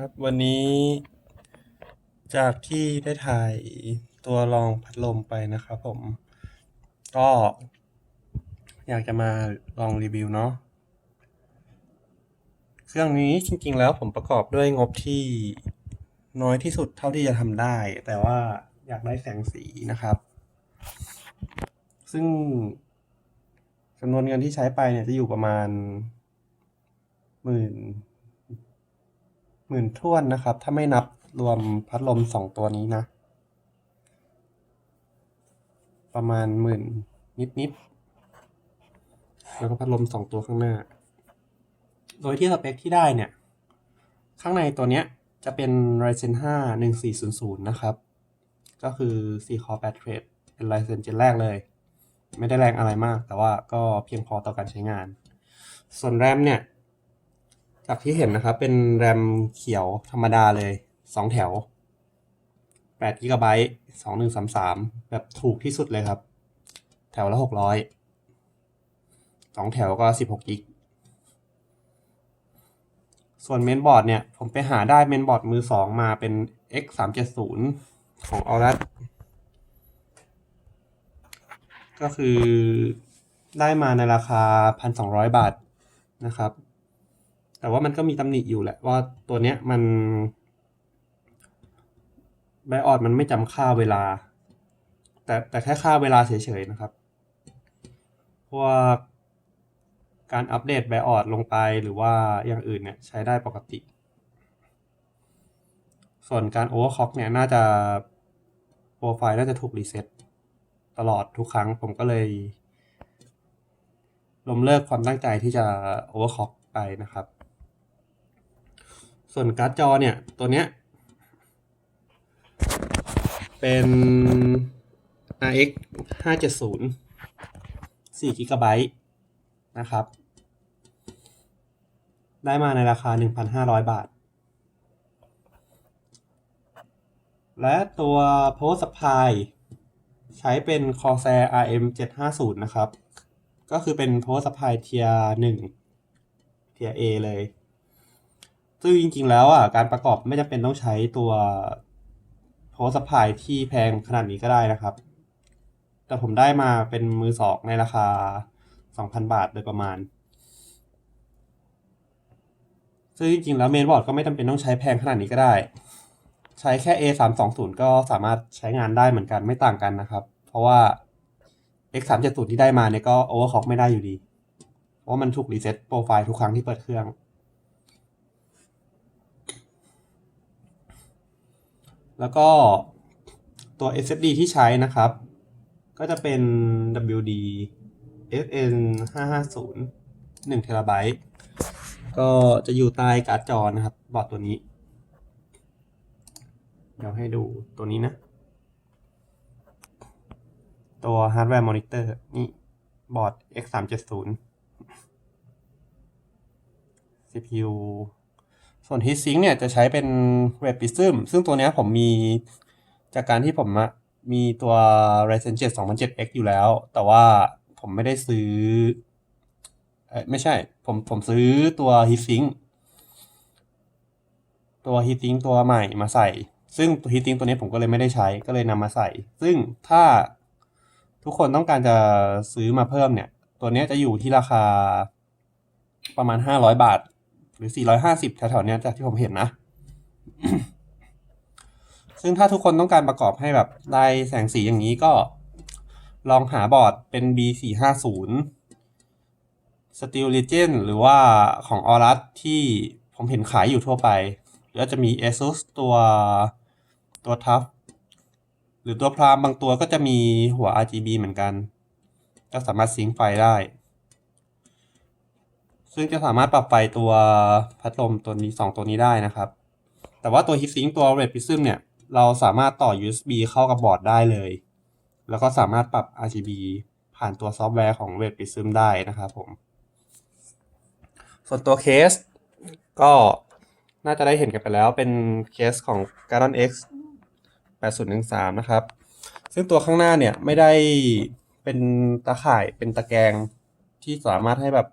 ครับ วันนี้จากที่ได้ถ่ายตัวรองพัดลมไปนะครับผม ก็อยากจะมาลองรีวิวเนาะเครื่องนี้จริง ๆ แล้วผมประกอบด้วยงบที่น้อยที่สุดเท่าที่จะทำได้ แต่ว่าอยากได้แสงสีนะครับ ซึ่งจำนวนเงินที่ใช้ไปเนี่ยจะอยู่ประมาณหมื่น มื่นท้วนนะครับ ถ้าไม่นับรวมพัดลมสองตัวนี้นะ ประมาณหมื่นนิดนิดๆแล้วก็พัดลมสองตัวข้างหน้า โดยที่สเปคที่ได้เนี่ย ข้างในตัวเนี้ยจะเป็น Ryzen 5 1400 นะครับ ก็คือ 4 core 8 thread เป็น Ryzen เจนแรกเลย ไม่ได้แรงอะไรมาก แต่ว่าก็เพียงพอต่อการใช้งาน ส่วนแรมเนี่ย จากที่เห็นนะครับ เป็นแรมเขียวธรรมดาเลยสองแถวแปดกิกะไบต์สองหนึ่งสามสามแบบถูกที่สุดเลยครับ แถวละหกร้อยสองแถวก็สิบหกกิกส่วนเมนบอร์ดเนี่ย ผมไปหาได้เมนบอร์ดมือสองมาเป็น x 3 7 0ของ a u r a s ก็คือได้มาในราคาพันสองร้อยบาทนะครับ แต่ว่ามันก็มีตำหนิอยู่แหละว่าตัวเนี้ยมันไบออดมันไม่จำค่าเวลา แต่แต่แค่ค่าเวลาเฉยๆนะครับเพราะว่าการอัปเดตไบออดลงไปหรือว่าอย่างอื่นเนี่ยใช้ได้ปกติ ส่วนการโอเวอร์คอกเนี่ยน่าจะโปรไฟล์น่าจะถูกรีเซ็ตตลอดทุกครั้งผมก็เลยล้มเลิกความตั้งใจที่จะโอเวอร์คอกไปนะครับ ส่วนการ์ดจอเนี่ย ตัวเนี้ย เป็น RX 570 4 GB นะครับ ได้มาในราคา 1,500 บาท และตัว Power Supply ใช้เป็น Corsair RM 750 นะครับ ก็คือเป็น Power Supply เทียร์1เทียร์ A เลย ซึ่งจริงๆแล้วอะการประกอบไม่จำเป็นต้องใช้ตัว power supply ที่แพงขนาดนี้ก็ได้นะครับ แต่ผมได้มาเป็นมือสองในราคา 2,000 บาทโดยประมาณ ซึ่งจริงๆแล้วเมนบอร์ดก็ไม่จำเป็นต้องใช้แพงขนาดนี้ก็ได้ ใช้แค่ A 3 2 0 ก็สามารถใช้งานได้เหมือนกันไม่ต่างกันนะครับ เพราะว่า X 3 7 0 ที่ได้มาเนี่ยก็ overclock ไม่ได้อยู่ดี เพราะมันถูกรีเซ็ตโปรไฟล์ทุกครั้งที่เปิดเครื่อง แล้วก็ตัว SSD ที่ใช้นะครับ ก็จะเป็น WD FN 550 1 t b ก็จะอยู่ใต้การ์ดจอนะครับ บอร์ดตัวนี้ เดี๋ยวให้ดูตัวนี้นะ ตัว Hardware Monitor นี่บอร์ด X 3 7 0 CPU ส่วน Heatsink เนี่ยจะใช้เป็น Red Prism ซึ่งตัวเนี้ยผมมีจากการที่ผมมีตัว Ryzen 7 2007X อยู่แล้ว แต่ว่าผมไม่ได้ซื้อ ไม่ใช่ ผมผมซื้อตัว Heatsink ตัว Heatsink ตัวใหม่มาใส่ ซึ่งตัว Heatsink ตัวนี้ผมก็เลยไม่ได้ใช้ ก็เลยนำมาใส่ ซึ่งถ้าทุกคนต้องการจะซื้อมาเพิ่มเนี่ย ตัวนี้จะอยู่ที่ราคาประมาณ 500 บาท หรือ 450แถวๆเนี้ยจากที่ผมเห็นนะ ซึ่งถ้าทุกคนต้องการประกอบให้แบบได้แสงสีอย่างนี้ก็ ลองหาบอร์ดเป็น B450 Steel Legend หรือว่าของ Aorus ที่ผมเห็นขายอยู่ทั่วไป หรือจจะมี ASUS ตัวตัว Tough หรือตัวพรามบางตัวก็จะมีหัว RGB เหมือนกัน ก็สามารถซิงค์ไฟได้ ซึ่งจะสามารถปรับไฟตัวพัดลมตัวนี้สองตัวนี้ได้นะครับ แต่ว่าตัว heatsink ตัว Red Prism เนี่ย เราสามารถต่อ USB เข้ากับบอร์ดได้เลย แล้วก็สามารถปรับ RGB ผ่านตัวซอฟต์แวร์ของ Red Prism ได้นะครับผม ส่วนตัวเคส ก็น่าจะได้เห็นกันไปแล้วเป็นเคสของ Garon X 8013 นะครับ ซึ่งตัวข้างหน้าเนี่ยไม่ได้เป็นตาข่ายเป็นตะแกรงที่สามารถให้แบบ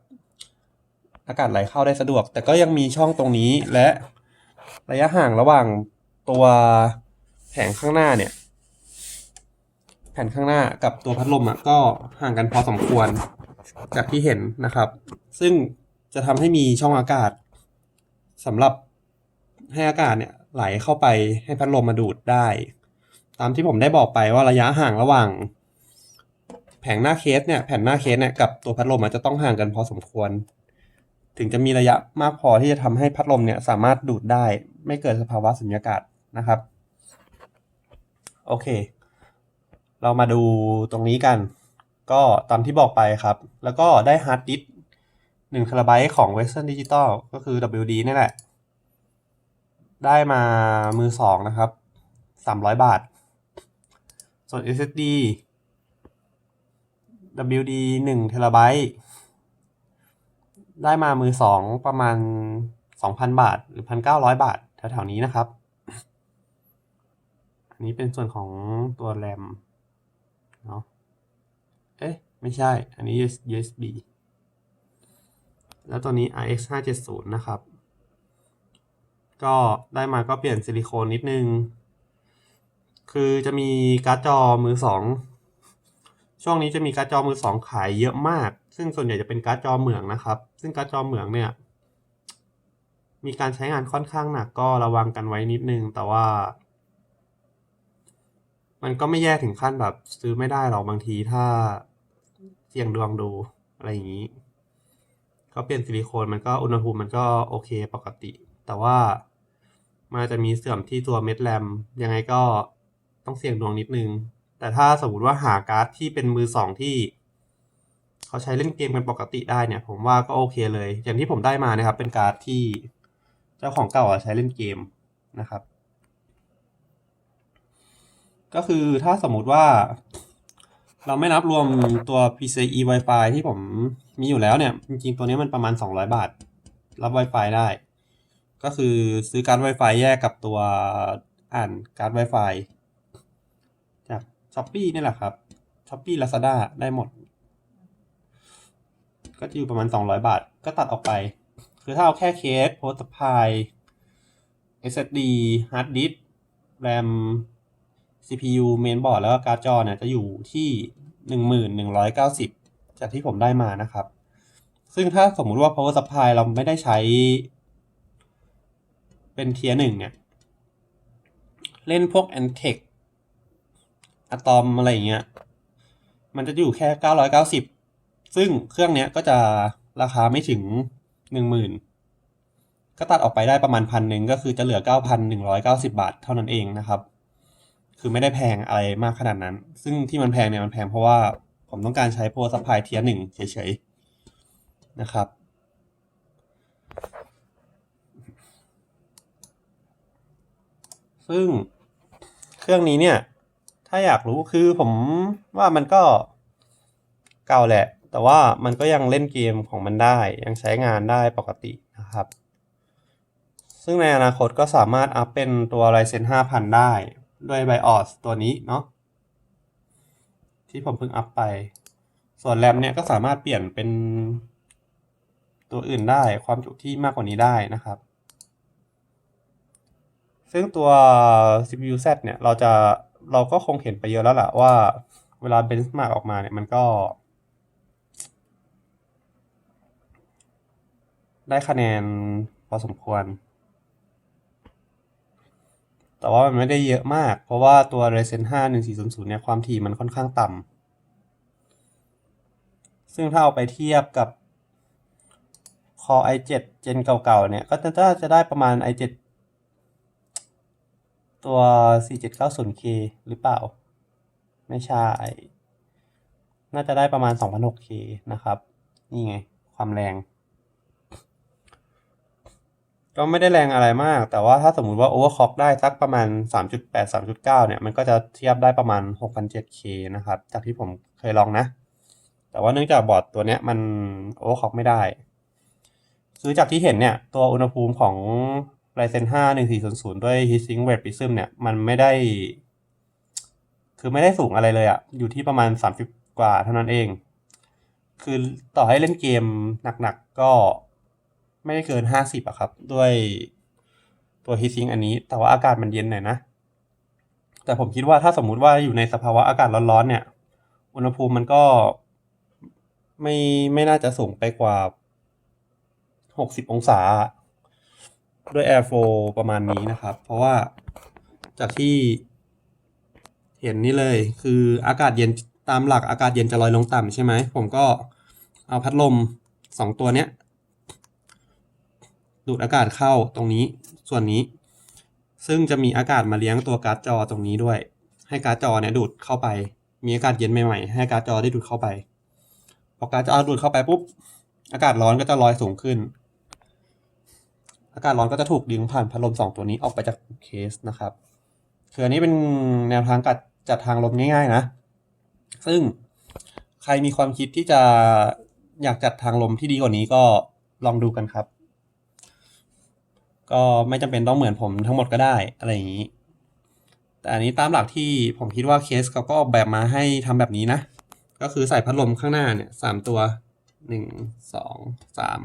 อากาศไหลเข้าได้สะดวก แต่ก็ยังมีช่องตรงนี้และระยะห่างระหว่างตัวแผงข้างหน้าเนี่ย แผ่นข้างหน้ากับตัวพัดลมอะก็ห่างกันพอสมควรจากที่เห็นนะครับ ซึ่งจะทำให้มีช่องอากาศสำหรับให้อากาศเนี่ยไหลเข้าไปให้พัดลมมาดูดได้ ตามที่ผมได้บอกไปว่าระยะห่างระหว่าง แผงหน้าเคสเนี่ยแผ่นหน้าเคสเนี่ยกับตัวพัดลมอาจจะต้องห่างกันพอสมควร ถึงจะมีระยะมากพอที่จะทำให้พัดลมเนี่ยสามารถดูดได้ ไม่เกิดสภาวะสุญญากาศนะครับ โอเค เรามาดูตรงนี้กัน ก็ตามที่บอกไปครับ แล้วก็ได้ฮาร์ดดิสก์หนึ่งเทราไบต์ของ Western Digital ก็คือ WD นี่แหละ ได้มามือสองนะครับสามร้อยบาท ส่วน SSD WD หนึ่งเทรา ได้มามือสองประมาณสองพันบาท หรือพันเก้าร้อยบาทแถวๆนี้นะครับ อันนี้เป็นส่วนของตัวแรมเนาะเอ๊ะ ไม่ใช่ อันนี้ USB แล้วตัวนี้ RX 570นะครับ ก็ได้มาก็เปลี่ยนซิลิโคนนิดนึง คือจะมีการ์ดจอมือสอง ช่วงนี้จะมีการ์ดจอมือสองขายเยอะมาก ซึ่งส่วนใหญ่จะเป็นการ์ดจอเหมืองนะครับ ซึ่งการ์ดจอเหมืองเนี่ย มีการใช้งานค่อนข้างหนักก็ระวังกันไว้นิดนึง แต่ว่า มันก็ไม่แย่ถึงขั้นแบบซื้อไม่ได้หรอกบางทีถ้าเสี่ยงดวงดูอะไรอย่างนี้ก็เปลี่ยนซิลิโคนมันก็อุณหภูมิมันก็โอเคปกติ แต่ว่ามันจะมีเสื่อมที่ตัวเม็ดแรมยังไงก็ต้องเสี่ยงดวงนิดนึง แต่ถ้าสมมติว่าหาการ์ดที่เป็นมือสองที่ เขาใช้เล่นเกมกันปกติได้เนี่ย ผมว่าก็โอเคเลย อย่างที่ผมได้มานะครับ เป็นการ์ดที่เจ้าของเก่าใช้เล่นเกมนะครับ ก็คือถ้าสมมุติว่า เราไม่นับรวมตัว PCIe Wi-Fi ที่ผมมีอยู่แล้วเนี่ย จริงๆ ตัวนี้มันประมาณ 200 บาท รับ Wi-Fi ได้ ก็คือซื้อการ์ด Wi-Fi แยกกับตัวอ่านการ์ด Wi-Fi จาก Shopee นี่แหละครับ Shopee Lazada ได้หมด ก็จะอยู่ประมาณ 200 บาท ก็ตัดออกไป คือถ้าเอาแค่เคส Power Supply SSD Hard Disk RAM CPU Mainboard แล้วก็การ์ดจอเนี่ยจะอยู่ที่ 1190 จากที่ผมได้มานะครับ ซึ่งถ้าสมมุติว่า power supply เราไม่ได้ใช้ เป็นเทียร์หนึ่งเนี่ย เล่นพวก Antec Atom อะไรอย่างเงี้ย มันจะอยู่แค่ 990 ซึ่งเครื่องเนี้ยก็จะราคาไม่ถึง10,000ก็ตัดออกไปได้ประมาณพันหนึ่งก็คือจะเหลือ 9,190 บาทเท่านั้นเองนะครับ คือไม่ได้แพงอะไรมากขนาดนั้น ซึ่งที่มันแพงเนี่ยมันแพงเพราะว่าผมต้องการใช้ power supply เทียร์หนึ่งเฉยๆนะครับ ซึ่งเครื่องนี้เนี่ย ถ้าอยากรู้คือผมว่ามันก็เก่าแหละ แต่ว่ามันก็ยังเล่นเกมของมันได้ ยังใช้งานได้ปกตินะครับ ซึ่งในอนาคตก็สามารถอัพเป็นตัว Ryzen 5000 ได้ ด้วย BIOS ตัวนี้เนาะที่ผมเพิ่งอัพไป ส่วนแรมเนี่ยก็สามารถเปลี่ยนเป็นตัวอื่นได้ความจุที่มากกว่านี้ได้นะครับ ซึ่งตัว CPU Z เนี่ยเราจะเราก็คงเห็นไปเยอะแล้วล่ะว่าเวลา benchmark ออกมาเนี่ยมันก็ ได้คะแนนพอสมควร แต่ว่ามันไม่ได้เยอะมาก เพราะว่าตัว Ryzen 5 1400 เนี่ย ความถี่มันค่อนข้างต่ำ ซึ่งถ้าเอาไปเทียบกับ Core i7 Gen เก่าๆ เนี่ย ก็จะจะได้ประมาณ i7 ตัว 4790K หรือเปล่า ไม่ใช่ น่าจะได้ประมาณ 2006K นะครับ นี่ไง ความแรง ก็ไม่ได้แรงอะไรมาก แต่ว่าถ้าสมมุติว่า overclock ได้สักประมาณ 3.8 3.9 เนี่ย มันก็จะเทียบได้ประมาณ 6,007K นะครับ จากที่ผมเคยลองนะ แต่ว่าเนื่องจากบอร์ดตัวเนี้ยมัน overclock ไม่ได้ คือจากที่เห็นเนี่ย ตัวอุณหภูมิของ Ryzen 5 1400 ด้วย Heatsink Weight Prism เนี่ย มันไม่ได้ คือไม่ได้สูงอะไรเลยอะอยู่ที่ประมาณ 30 กว่าเท่านั้นเอง คือต่อให้เล่นเกมหนักๆก็ ไม่ได้เกิน50อะครับ ด้วยตัวฮีซิงอันนี้ แต่ว่าอากาศมันเย็นหน่อยนะ แต่ผมคิดว่าถ้าสมมุติว่าอยู่ในสภาวะอากาศร้อนๆเนี่ย อุณหภูมิมันก็ไม่ไม่น่าจะสูงไปกว่า60องศา ด้วย airflow ประมาณนี้นะครับ เพราะว่าจากที่เห็นนี่เลยคืออากาศเย็นตามหลักอากาศเย็นจะลอยลงต่ำใช่ไหม ผมก็เอาพัดลมสองตัวเนี้ย ดูดอากาศเข้าตรงนี้ส่วนนี้ ซึ่งจะมีอากาศมาเลี้ยงตัวการ์ดจอตรงนี้ด้วย ให้การ์ดจอเนี่ยดูดเข้าไป มีอากาศเย็นใหม่ๆให้การ์ดจอได้ดูดเข้าไปพอการ์ดจอดูดเข้าไปปุ๊บอากาศร้อนก็จะลอยสูงขึ้น อากาศร้อนก็จะถูกดึงผ่านพัดลมสองตัวนี้ออกไปจากเคสนะครับคืออันนี้เป็นแนวทางการจัดทางลมง่าย ๆ นะ ซึ่งใครมีความคิดที่จะอยากจัดทางลมที่ดีกว่านี้ก็ลองดูกันครับ ก็ไม่จำเป็นต้องเหมือนผมทั้งหมดก็ได้อะไรอย่างนี้ แต่อันนี้ตามหลักที่ผมคิดว่าเคสเขาก็ออกแบบมาให้ทำแบบนี้นะ ก็คือใส่พัดลมข้างหน้าเนี่ยสามตัวหนึ่งสองสาม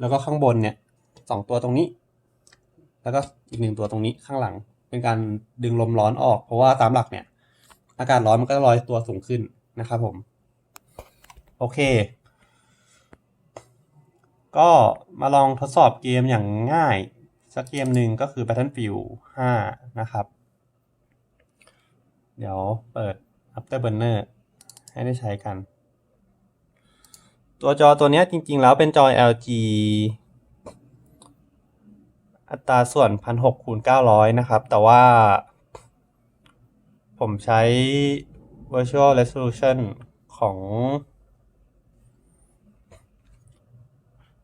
แล้วก็ข้างบนเนี่ยสองตัวตรงนี้ แล้วก็อีกหนึ่งตัวตรงนี้ข้างหลัง เป็นการดึงลมร้อนออก เพราะว่าตามหลักเนี่ย อากาศร้อนมันก็ลอยตัวสูงขึ้นนะครับผม โอเค ก็มาลองทดสอบเกมอย่างง่าย สักเกมหนึ่งก็คือ Battlefield 5 นะครับ เดี๋ยวเปิด Afterburner ให้ได้ใช้กัน ตัวจอตัวนี้จริงๆ แล้วเป็นจอ LG อัตราส่วน 1,600คูณ900 นะครับ แต่ว่าผมใช้ Virtual Resolution ของ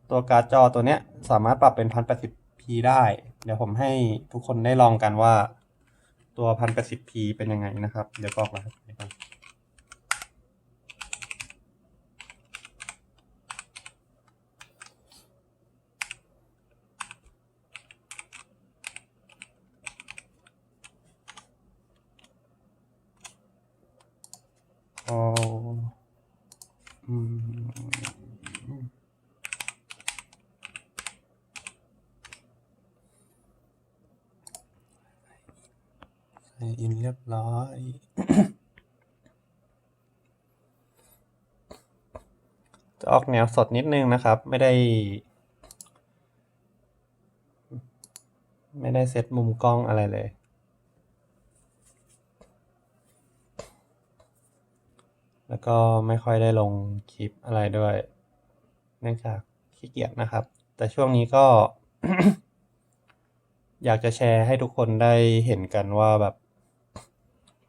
ตัวการ์ดจอตัวเนี้ยสามารถปรับเป็น 1080p ได้ เดี๋ยวผมให้ทุกคนได้ลองกันว่า ตัว 1080p เป็นยังไงนะครับ เดี๋ยวกรอกรหัสไปก่อนอ๋ออืม อินเรียบร้อยจะออกแนวสดนิดนึงนะครับ ไม่ได้ ไม่ได้เซตมุมกล้องอะไรเลย แล้วก็ไม่ค่อยได้ลงคลิปอะไรด้วย เนื่องจากขี้เกียจนะครับ แต่ช่วงนี้ก็ อยากจะแชร์ให้ทุกคนได้เห็นกันว่าแบบ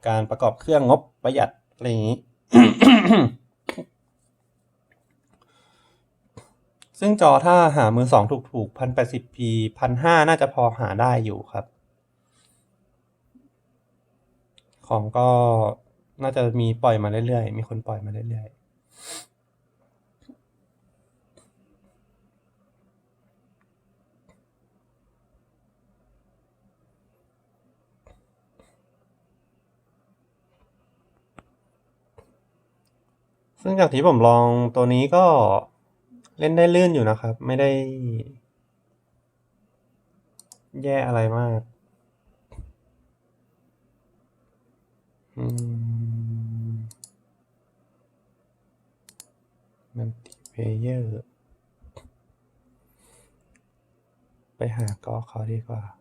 การประกอบเครื่องงบประหยัดอะไรอย่างนี้ ซึ่งจอถ้าหามือสองถูกๆพันแปดสิบพีพันห้าน่าจะพอหาได้อยู่ครับ ของก็น่าจะมีปล่อยมาเรื่อยๆ มีคนปล่อยมาเรื่อยๆ ซึ่งจากที่ผมลองตัวนี้ก็เล่นได้ลื่นอยู่นะครับ ไม่ได้ แย่อะไรมากอืมมัลติเพเยอร์ ไปหากอเขาดีกว่า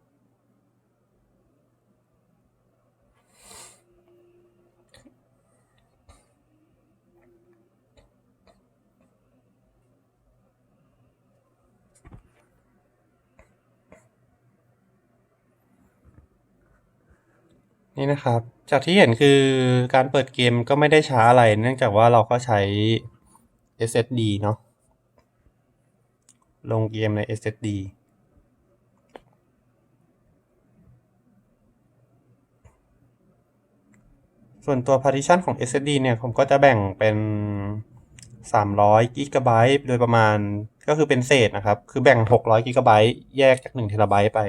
นี่นะครับ จากที่เห็นคือการเปิดเกมก็ไม่ได้ช้าอะไร เนื่องจากว่าเราก็ใช้ SSD เนาะลงเกมใน SSD ส่วนตัว partition ของ SSD เนี่ย ผมก็จะแบ่งเป็น 300 g b โดยประมาณก็คือเป็นเศษนะครับ คือแบ่ง 600 g b แยกจาก1 t b ไป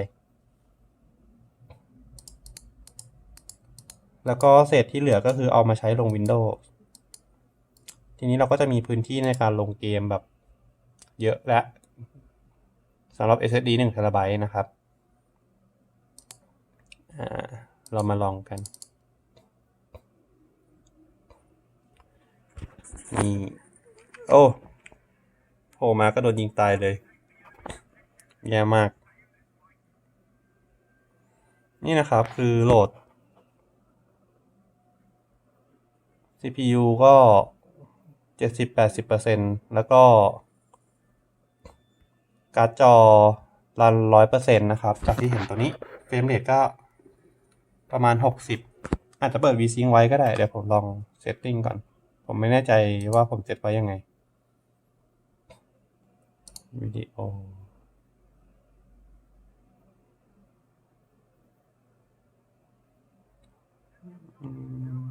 แล้วก็เศษที่เหลือก็คือเอามาใช้ลง Windows ทีนี้เราก็จะมีพื้นที่ในการลงเกมแบบเยอะและสำหรับ SSD 1 t b นะครับ เรามาลองกัน นี่ โอ้โผล่มาก็โดนยิงตายเลย แย่มาก นี่นะครับคือโหลด CPU ก็เจ็ดสิบแปดสิบเปอร์เซ็นแล้วก็การ์ดจอรันร้อยเปอร์เซ็นต์นะครับ จากที่เห็นตัวนี้ เฟรมเรทก็ประมาณหกสิบอาจจะเปิด VSync ไว้ก็ได้ เดี๋ยวผมลองเซตติ้งก่อน ผมไม่แน่ใจว่าผมเซตไว้ยังไง วิดีโอ อืม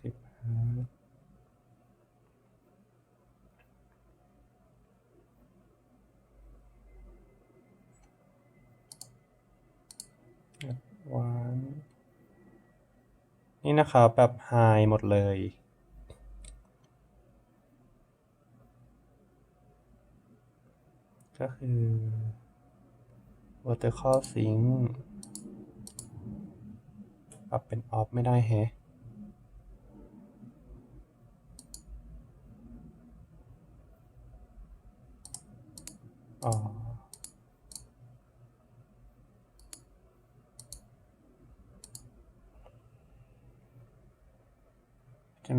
สิบห้าวัน นี่นะครับแบบไฮหมดเลย ก็คือ vertical sync ปรับเป็น off ไม่ได้แฮะอ๋อ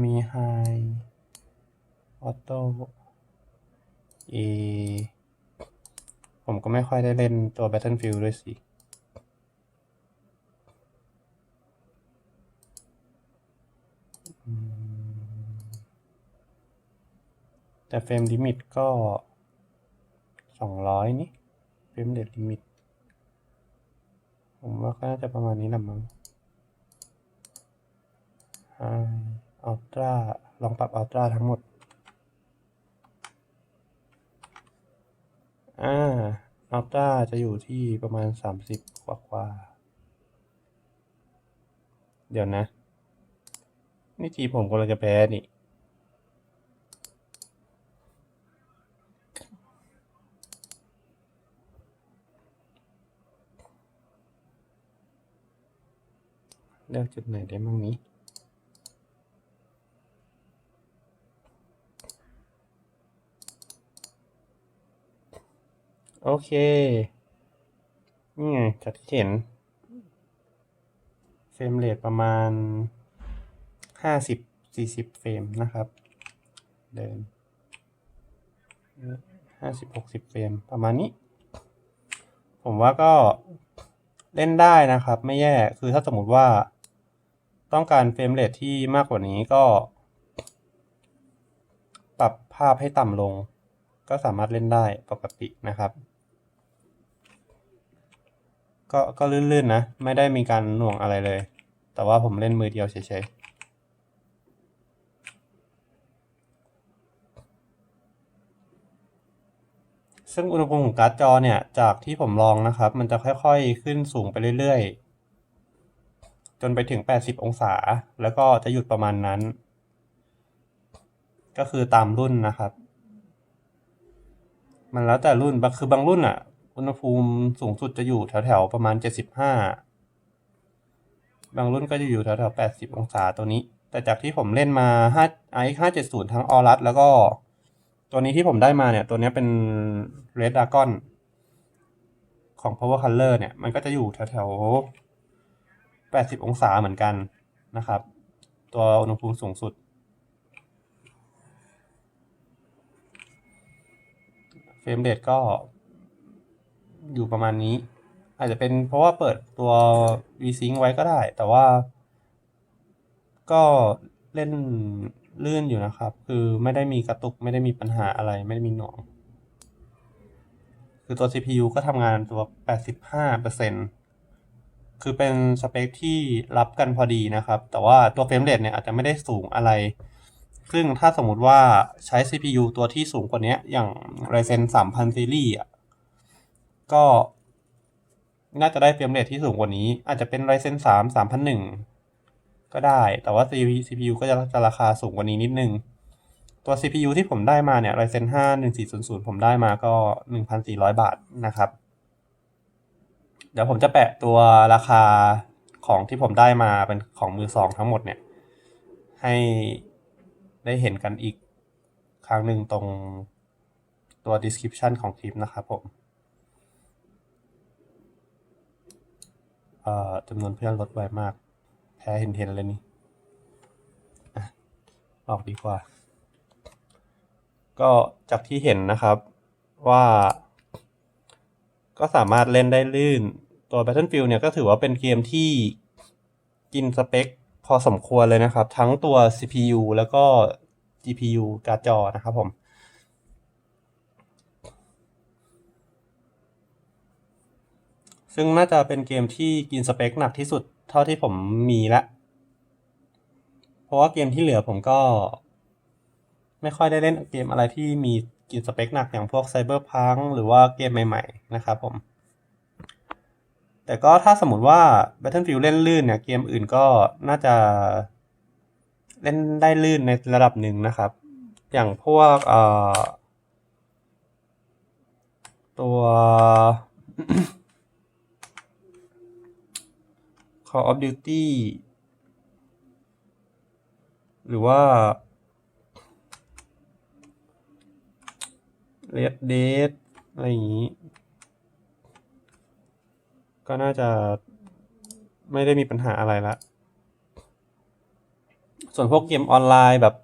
มี high auto A ผมก็ไม่ค่อยได้เล่นตัว Battlefield ด้วยสิแต่เฟรมลิมิตก็สองร้อยนี่เฟรมเดทลิมิต ผมว่าก็น่าจะประมาณนี้แหละมั้งอ่า อัลตร้าลองปรับอัลตร้าทั้งหมด อ่าอัลตร้าจะอยู่ที่ประมาณสามสิบกว่ากว่า เดี๋ยวนะ นี่ทีผมกำลังจะแพ้นี่เลือกจุดไหนได้บ้างนี้ โอเค นี่ไงจากที่เห็น เฟรมเรทประมาณห้าสิบสี่สิบเฟรมนะครับ เดินห้าสิบหกสิบเฟรมประมาณนี้ ผมว่าก็เล่นได้นะครับ ไม่แย่คือถ้าสมมติว่าต้องการเฟรมเรทที่มากกว่านี้ก็ ปรับภาพให้ต่ำลง ก็สามารถเล่นได้ปกตินะครับ ก็ก็ลื่นๆนะ ไม่ได้มีการหน่วงอะไรเลย แต่ว่าผมเล่นมือเดียวเฉยๆซึ่งอุณหภูมิของการ์ดจอเนี่ย จากที่ผมลองนะครับ มันจะค่อยๆ ขึ้นสูงไปเรื่อยๆ จนไปถึง 80 องศา แล้วก็จะหยุดประมาณนั้น ก็คือตามรุ่นนะครับ มันแล้วแต่รุ่นคือบางรุ่นอะ อุณหภูมิสูงสุดจะอยู่แถวๆประมาณ 75 บางรุ่นก็จะอยู่แถวๆ80 องศาตัวนี้ แต่จากที่ผมเล่นมา5 i 570 ทั้งออรัสแล้วก็ ตัวนี้ที่ผมได้มาเนี่ย ตัวนี้เป็น Red Dragon ของ Power Color เนี่ย มันก็จะอยู่แถวๆ80 องศาเหมือนกันนะครับ ตัวอุณหภูมิสูงสุดเฟรมเรทก็ อยู่ประมาณนี้ อาจจะเป็นเพราะว่าเปิดตัว VSync ไว้ก็ได้ แต่ว่า ก็เล่นลื่นอยู่นะครับ คือไม่ได้มีกระตุกไม่ได้มีปัญหาอะไรไม่ได้มีหน่วงคือตัว CPU ก็ทำงานตัว 85%คือเป็นสเปคที่รับกันพอดีนะครับ แต่ว่าตัวเฟรมเรทเนี่ยอาจจะไม่ได้สูงอะไร ซึ่งถ้าสมมุติว่าใช้ CPU ตัวที่สูงกว่านี้อย่าง Ryzen 3000ซีรีส์อะ ก็ น่าจะได้เฟรมเรทที่สูงกว่านี้ อาจจะเป็น Ryzen 3 3001ก็ได้ แต่ว่า CPU ก็จะจะราคาสูงกว่านี้นิดนึง ตัว CPU ที่ผมได้มาเนี่ย Ryzen 5 1400 ผมได้มาก็ 1,400 บาทนะครับ เดี๋ยวผมจะแปะตัวราคาของที่ผมได้มาเป็นของมือสองทั้งหมดเนี่ย ให้ได้เห็นกันอีกครั้งหนึ่งตรงตัว description ของคลิปนะครับผม เอ่อ จำนวนเพื่อนลดไวมาก แพ้เห็นเห็นเลยนี่อออกดีกว่า ก็จากที่เห็นนะครับว่า ก็สามารถเล่นได้ลื่น ตัว Battlefield เนี่ยก็ถือว่าเป็นเกมที่กินสเปค พอสมควรเลยนะครับ ทั้งตัว CPU แล้วก็ GPU การ์ดจอนะครับผม ซึ่งน่าจะเป็นเกมที่กินสเปคหนักที่สุดเท่าที่ผมมีละ เพราะว่าเกมที่เหลือผมก็ ไม่ค่อยได้เล่นเกมอะไรที่มีกินสเปคหนักอย่างพวก Cyberpunk หรือว่าเกมใหม่ ๆ นะครับผม แต่ก็ถ้าสมมติว่า Battlefield เล่นลื่นเนี่ย เกมอื่นก็น่าจะ เล่นได้ลื่นในระดับหนึ่งนะครับ อย่างพวกเอ่อตัว Call of Duty หรือว่า Red Dead อะไรอย่างนี้ ก็น่าจะไม่ได้มีปัญหาอะไรละ ส่วนพวกเกมออนไลน์แบบ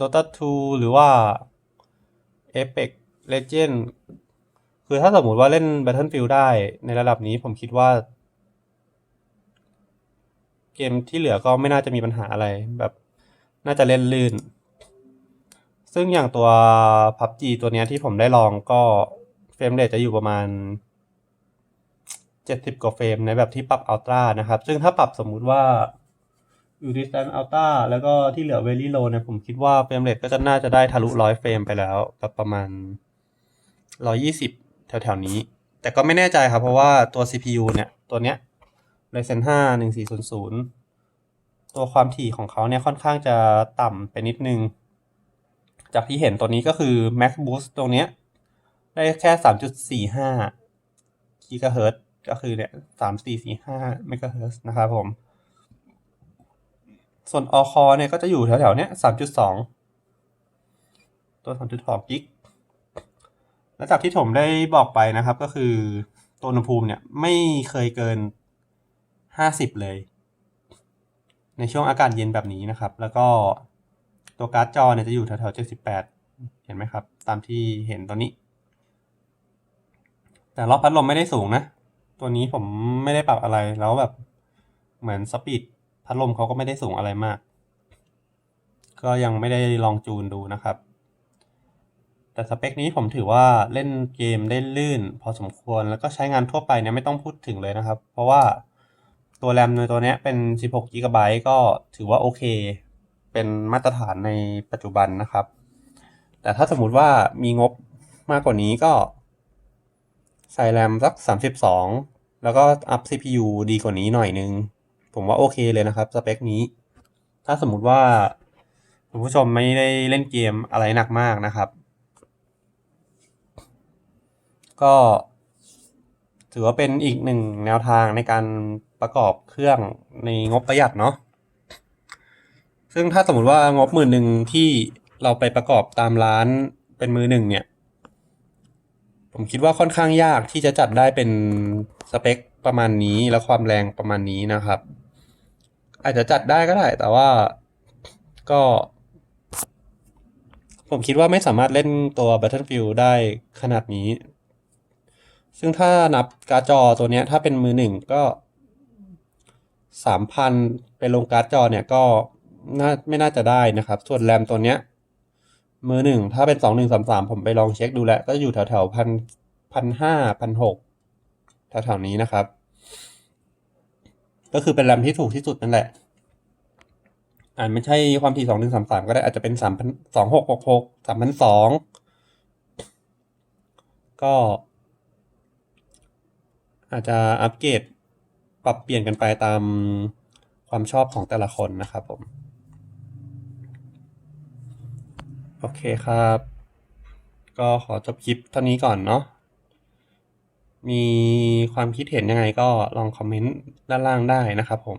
Dota 2 หรือว่า Apex Legend คือถ้าสมมุติว่าเล่น Battlefield ได้ในระดับนี้ผมคิดว่า เกมที่เหลือก็ไม่น่าจะมีปัญหาอะไรแบบน่าจะเล่นลื่น ซึ่งอย่างตัว PUBG ตัวนี้ที่ผมได้ลองก็เฟรมเรทจะอยู่ประมาณ 70 กว่าเฟรมในแบบที่ปรับอัลตร้านะครับ ซึ่งถ้าปรับสมมุติว่าอยู่ distance ultra แล้วก็ที่เหลือ very low เนี่ยผมคิดว่าเฟรมเรทก็จะน่าจะได้ทะลุร้อยเฟรมไปแล้วกับประมาณ 120 แถวๆนี้ แต่ก็ไม่แน่ใจครับ เพราะว่าตัว CPU เนี่ย ตัวเนี้ย Ryzen 5 1400 ตัวความถี่ของเขาเนี่ยค่อนข้างจะต่ำไปนิดนึง จากที่เห็นตัวนี้ก็คือ Max Boost ตรงเนี้ย ได้แค่ 3.45กิกะเฮิรตก็คือเนี่ย3445เมกะเฮิรตนะครับผม ส่วน All Core เนี่ยก็จะอยู่แถวๆเนี้ย3.2ตัว3.2กิกแล้วจากที่ผมได้บอกไปนะครับก็คือตัวอุณหภูมิเนี่ยไม่เคยเกิน 50 เลย ในช่วงอากาศเย็นแบบนี้นะครับ แล้วก็ตัวการ์ดจอเนี่ยจะอยู่แถวๆ78 เห็นไหมครับ ตามที่เห็นตัวนี้ แต่รอบพัดลมไม่ได้สูงนะ ตัวนี้ผมไม่ได้ปรับอะไรแล้วแบบเหมือนสปีดพัดลมเขาก็ไม่ได้สูงอะไรมาก ก็ยังไม่ได้ลองจูนดูนะครับ แต่สเปคนี้ผมถือว่าเล่นเกมได้ลื่น พอสมควรแล้วก็ใช้งานทั่วไปเนี่ยไม่ต้องพูดถึงเลยนะครับ เพราะว่า ตัวแรมในตัวนี้เป็น 16 g b ก็ถือว่าโอเค เป็นมาตรฐานในปัจจุบันนะครับ แต่ถ้าสมมุติว่ามีงบมากกว่านี้ก็ ใส่แรมสัก 32 แล้วก็อัพ CPU ดีกว่านี้หน่อยนึง ผมว่าโอเคเลยนะครับ สเปคนี้ ถ้าสมมุติว่าคุณผู้ชมไม่ได้เล่นเกมอะไรหนักมากนะครับ ก็ ถือว่าเป็นอีกหนึ่งแนวทางในการ ประกอบเครื่องในงบประหยัดเนาะซึ่งถ้าสมมติว่างบหมื่นหนึ่งที่เราไปประกอบตามร้านเป็นมือหนึ่งเนี่ย ผมคิดว่าค่อนข้างยากที่จะจัดได้เป็นสเปคประมาณนี้และความแรงประมาณนี้นะครับ อาจจะจัดได้ก็ได้ แต่ว่าก็ ผมคิดว่าไม่สามารถเล่นตัว Battlefield ได้ขนาดนี้ ซึ่งถ้านับการ์ดจอตัวเนี้ยถ้าเป็นมือหนึ่งก็ สามพันเป็นลงการ์ดจอเนี่ยก็น่าไม่น่าจะได้นะครับ ส่วนแรมตัวเนี้ยมือหนึ่งถ้าเป็นสองหนึ่งสามสามผมไปลองเช็คดูแล้วก็อยู่แถวแถวพันพันห้าพันหกแถวแถวนี้นะครับ ก็คือเป็นแรมที่ถูกที่สุดนั่นแหละอาจไม่ใช่ความถี่สองหนึ่งสามสามก็ได้อาจจะเป็นสามพันสองหกหกหกสามพันสองก็ อาจจะอัปเกรด รับเปลี่ยนกันไปตามความชอบของแต่ละคนนะครับผม โอเคครับ ก็ขอจบคลิปเท่านี้ก่อนเนาะมีความคิดเห็นยังไงก็ลองคอมเมนต์ด้านล่างได้นะครับผม